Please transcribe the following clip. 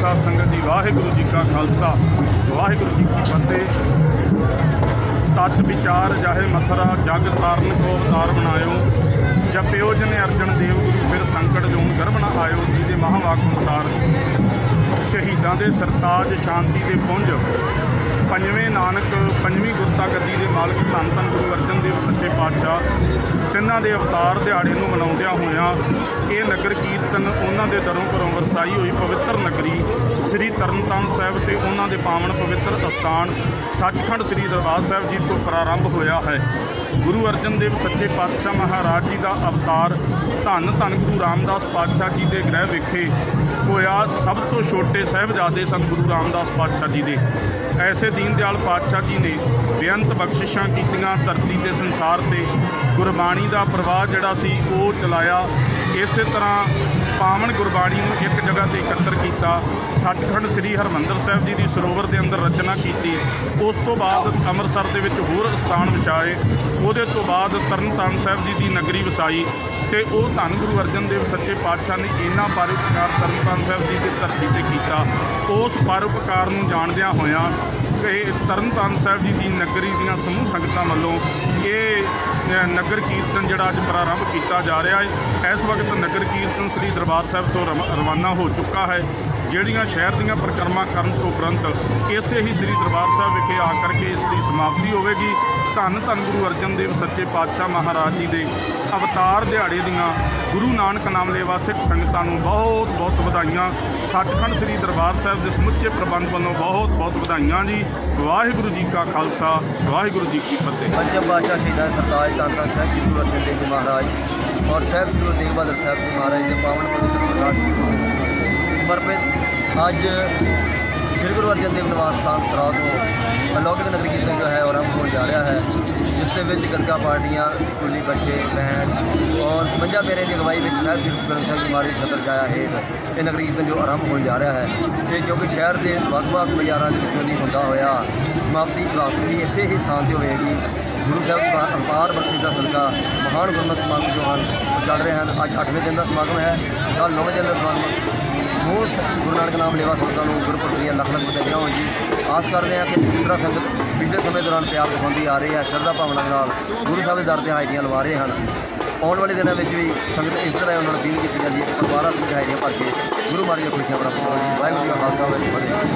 ਸਾਧ ਸੰਗਤ ਜੀ ਵਾਹਿਗੁਰੂ ਜੀ ਕਾ ਖਾਲਸਾ। ਵਾਹਿਗੁਰੂ ਜੀ ਕੀ ਫਤਿਹ। ਤਤ ਵਿਚਾਰ ਜਾਹੇ ਮਥਰਾ, ਜਗ ਤਾਰਨ ਕੋ ਅਵਤਾਰ ਬਣਾਇਓ। ਜਪਿਓ ਜਨੇ ਅਰਜਨ ਦੇਵ ਗੁਰੂ, ਫਿਰ ਸੰਕਟ ਜੋਨ ਗਰਭ ਆਇਓ ਜੀ ਦੇ ਮਹਾਵਾਕ ਅਨੁਸਾਰ। ਸ਼ਹੀਦਾਂ ਦੇ ਸਰਤਾਜ ਸ਼ਾਂਤੀ ਦੇ ਪੁੰਜ, ਪੰਜਵੇਂ ਨਾਨਕ, ਪੰਜਵੀਂ ਗੁਰਤਾ ਗੱਦੀ ਦੇ ਮਾਲਕ ਧੰਨ ਧੰਨ ਗੁਰੂ ਅਰਜਨ ਦੇਵ ਸੱਚੇ ਪਾਤਸ਼ਾਹ, ਤਿੰਨਾਂ ਦੇ ਅਵਤਾਰ ਦਿਹਾੜੇ ਨੂੰ ਮਨਾਉਂਦਿਆਂ ਹੋਇਆਂ ਇਹ ਨਗਰ ਕੀਰਤਨ ਉਹਨਾਂ ਦੇ ਦਰੋਂ ਪਰੋਂ ਵਰਸਾਈ ਹੋਈ ਪਵਿੱਤਰ ਨਗਰੀ ਸ੍ਰੀ ਤਰਨਤਾਰਨ ਸਾਹਿਬ ਤੇ ਉਹਨਾਂ ਦੇ ਪਾਵਨ ਪਵਿੱਤਰ ਅਸਥਾਨ ਸੱਚਖੰਡ ਸ੍ਰੀ ਦਰਬਾਰ ਸਾਹਿਬ ਜੀ ਤੋਂ ਪ੍ਰਾਰੰਭ ਹੋਇਆ ਹੈ। ਗੁਰੂ ਅਰਜਨ ਦੇਵ ਸੱਚੇ ਪਾਤਸ਼ਾਹ ਮਹਾਰਾਜ ਜੀ ਦਾ ਅਵਤਾਰ ਧੰਨ ਧੰਨ ਗੁਰੂ ਰਾਮਦਾਸ ਪਾਤਸ਼ਾਹ ਜੀ ਦੇ ਗ੍ਰਹਿ ਵਿਖੇ ਹੋਇਆ ਸਭ ਤੋਂ ਛੋਟੇ ਸਾਹਿਬਜ਼ਾਦੇ ਸਨ ਗੁਰੂ ਰਾਮਦਾਸ ਪਾਤਸ਼ਾਹ ਜੀ ਦੇ। ਐਸੇ ਦੀਨ ਦਿਆਲ ਪਾਤਸ਼ਾਹ ਜੀ ਨੇ ਬੇਅੰਤ ਬਖਸ਼ਿਸ਼ਾਂ ਕੀਤੀਆਂ ਧਰਤੀ ਤੇ ਸੰਸਾਰ ਤੇ। ਗੁਰਬਾਣੀ ਦਾ ਪ੍ਰਵਾਹ ਜਿਹੜਾ ਸੀ, ਉਹ ਚਲਾਇਆ। ਇਸੇ ਤਰ੍ਹਾਂ ਪਾਵਨ ਗੁਰਬਾਣੀ ਨੂੰ ਇੱਕ ਜਗ੍ਹਾ ਤੇ ਇਕੱਤਰ ਕੀਤਾ, ਸੱਚਖੰਡ ਸ੍ਰੀ ਹਰਮੰਦਰ ਸਾਹਿਬ ਜੀ ਦੀ ਸਰੋਵਰ ਦੇ ਅੰਦਰ ਰਚਨਾ ਕੀਤੀ, ਉਸ ਤੋਂ ਬਾਅਦ ਅੰਮ੍ਰਿਤਸਰ ਦੇ ਵਿੱਚ ਹੋਰ ਸਥਾਨ ਵਿਛਾਏ, ਉਹਦੇ ਤੋਂ ਬਾਅਦ ਤਰਨਤਾਰਨ ਸਾਹਿਬ ਜੀ ਦੀ ਨਗਰੀ ਵਸਾਈ, ਤੇ ਉਹ ਧੰਨ ਗੁਰੂ ਅਰਜਨ ਦੇਵ ਸੱਚੇ ਪਾਤਸ਼ਾਹ ਨੇ ਇਹਨਾਂ ਪਰਉਪਕਾਰ ਤਰਨਤਾਰਨ ਸਾਹਿਬ ਜੀ ਦੀ ਧਰਤੀ ਤੇ ਕੀਤਾ। ਉਸ ਪਰਉਪਕਾਰ ਨੂੰ ਜਾਣਦਿਆਂ ਹੋਇਆਂ ਇਹ ਤਰਨਤਾਰਨ ਸਾਹਿਬ ਜੀ ਦੀ ਨਗਰੀ ਦੀਆਂ ਸਮੂਹ ਸੰਗਤਾਂ ਵੱਲੋਂ ਇਹ ਨਗਰ ਕੀਰਤਨ ਜਿਹੜਾ ਅੱਜ ਪ੍ਰਾਰੰਭ ਕੀਤਾ ਜਾ ਰਿਹਾ ਹੈ, ਇਸ ਵਕਤ ਨਗਰ ਕੀਰਤਨ ਸ੍ਰੀ ਦਰਬਾਰ ਸਾਹਿਬ ਤੋਂ ਰਵ- ਰਵਾਨਾ ਹੋ ਚੁੱਕਾ ਹੈ। ਜਿਹੜੀਆਂ ਸ਼ਹਿਰ ਦੀਆਂ ਪਰਿਕਰਮਾ ਕਰਨ ਤੋਂ ਉਪਰੰਤ ਇਸੇ ਹੀ ਸ੍ਰੀ ਦਰਬਾਰ ਸਾਹਿਬ ਵਿਖੇ ਆ ਕਰਕੇ ਇਸ ਦੀ ਸਮਾਪਤੀ ਹੋਵੇਗੀ। ਧੰਨ ਧੰਨ ਗੁਰੂ ਅਰਜਨ ਦੇਵ ਸੱਚੇ ਪਾਤਸ਼ਾਹ ਮਹਾਰਾਜ ਜੀ ਦੇ ਅਵਤਾਰ ਦਿਹਾੜੇ ਦੀਆਂ ਗੁਰੂ ਨਾਨਕ ਨਾਮ ਲੈਵਾ ਸਿੱਖ ਸੰਗਤਾਂ ਨੂੰ ਬਹੁਤ ਬਹੁਤ ਵਧਾਈਆਂ। ਸੱਚਖੰਡ ਸ੍ਰੀ ਦਰਬਾਰ ਸਾਹਿਬ ਦੇ ਸਮੁੱਚੇ ਪ੍ਰਬੰਧ ਵੱਲੋਂ ਬਹੁਤ ਬਹੁਤ ਵਧਾਈਆਂ ਜੀ। ਵਾਹਿਗੁਰੂ ਜੀ ਕਾ ਖਾਲਸਾ, ਵਾਹਿਗੁਰੂ ਜੀ ਕੀ ਫਤਿਹ। ਪੰਜਮ ਪਾਤਸ਼ਾਹ ਸ਼ਹੀਦਾਂ ਸਰਤਾਜ ਧੰਨ ਸਾਹਿਬ ਜੀ ਗੁਰੂ ਅਰਜਨ ਦੇਵ ਜੀ ਮਹਾਰਾਜ। ਔਰ ਸਾਹਿਬ ਸ੍ਰੀ ਗੁਰੂ ਤੇਗ ਬਹਾਦਰ ਸਾਹਿਬ ਜੀ ਮਹਾਰਾਜ ਦੇ ਪਾਵਨ ਪਵਿੱਤਰ ਪ੍ਰਕਾਸ਼ ਸਮਰਪਿਤ ਅੱਜ ਸ੍ਰੀ ਗੁਰੂ ਅਰਜਨ ਦੇਵ ਨਿਵਾਸ ਸਥਾਨ ਸਰਾਧ ਤੋਂ ਅਲੌਕਿਕ ਨਗਰੀ ਕੀਰਤਨ ਜੋ ਹੈ ਉਹ ਆਰੰਭ ਹੋਣ ਜਾ ਰਿਹਾ ਹੈ, ਜਿਸ ਦੇ ਵਿੱਚ ਗੱਤਕਾ ਪਾਰਟੀਆਂ, ਸਕੂਲੀ ਬੱਚੇ ਬਹਿਣ ਔਰ ਪੰਜਾਂ ਪਿਆਰਿਆਂ ਦੀ ਅਗਵਾਈ ਵਿੱਚ ਸਾਹਿਬ ਸ੍ਰੀ ਗੁਰੂ ਗ੍ਰੰਥ ਸਾਹਿਬ ਜੀ ਮਹਾਰਾਜ ਸਦਰ ਜਾਇਆ ਹੈ ਇਹ ਨਗਰੀ ਕੀਰਤਨ ਜੋ ਆਰੰਭ ਹੋਣ ਜਾ ਰਿਹਾ ਹੈ। ਤੇ ਜੋ ਕਿ ਸ਼ਹਿਰ ਦੇ ਵੱਖ-ਵੱਖ ਬਾਜ਼ਾਰਾਂ ਦੇ ਵਿੱਚੋਂ ਦੀ ਹੁੰਦਾ ਹੋਇਆ ਸਮਾਪਤੀ ਵਾਪਸੀ ਇਸੇ ਹੀ ਸਥਾਨ ਤੇ ਹੋਵੇਗੀ। ਗੁਰੂ ਸਾਹਿਬ ਦੀ ਬਾ- ਅਪਾਰ ਬਖਸ਼ਿਸ਼ ਦਾ ਸਦਕਾ ਮਹਾਨ ਗੁਰਮਤਿ ਸਮਾਗਮ ਜੋ ਹਨ, ਉਹ ਚੱਲ ਰਹੇ ਹਨ। ਅੱਜ 8ਵੇਂ ਦਿਨ ਦਾ ਸਮਾਗਮ ਹੈ, ਕੱਲ੍ਹ 9ਵੇਂ ਦਿਨ ਦਾ ਸਮਾਗਮ ਸਮੂਹ ਗੁਰੂ ਨਾਨਕ ਨਾਮ ਲੇਵਾ ਸੰਗਤਾਂ ਨੂੰ ਗੁਰਪੁਰਬ ਦੀਆਂ ਲੱਖ ਲੱਖ ਵਧਾਈਆਂ ਹੋਣ ਜੀ। ਆਸ ਕਰਦੇ ਹਾਂ ਕਿ ਜਿਸ ਤਰ੍ਹਾਂ ਸੰਗਤ ਪਿਛਲੇ ਸਮੇਂ ਦੌਰਾਨ ਪਿਆਰ ਦਿਖਾਉਂਦੀ ਆ ਰਹੀ ਹੈ, ਸ਼ਰਧਾ ਭਾਵਨਾ ਨਾਲ ਗੁਰੂ ਸਾਹਿਬ ਦੇ ਦਰ ਤੇ ਹਾਜ਼ਰੀਆਂ ਲਵਾ ਰਹੇ ਹਨ। ਆਉਣ ਵਾਲੇ ਦਿਨਾਂ ਵਿੱਚ ਵੀ ਸੰਗਤ ਇਸ ਤਰ੍ਹਾਂ ਉਹਨਾਂ ਨੂੰ ਅਪੀਲ ਕੀਤੀ ਜਾਂਦੀ ਹੈ ਕਿ ਪਰਿਵਾਰਾਂ ਸਮੇਤ ਹਾਜ਼ਰੀਆਂ ਭਰ ਕੇ ਗੁਰੂ ਮਹਾਰਾਜ ਦੀਆਂ ਖੁਸ਼ੀਆਂ ਪ੍ਰਾਪਤ ਕਰੋ ਵਾਹਿਗੁਰੂ ਜੀ ਕਾ ਖਾਲਸਾ, ਵਾਹਿਗੁਰੂ ਜੀ ਕੀ ਫਤਿਹ।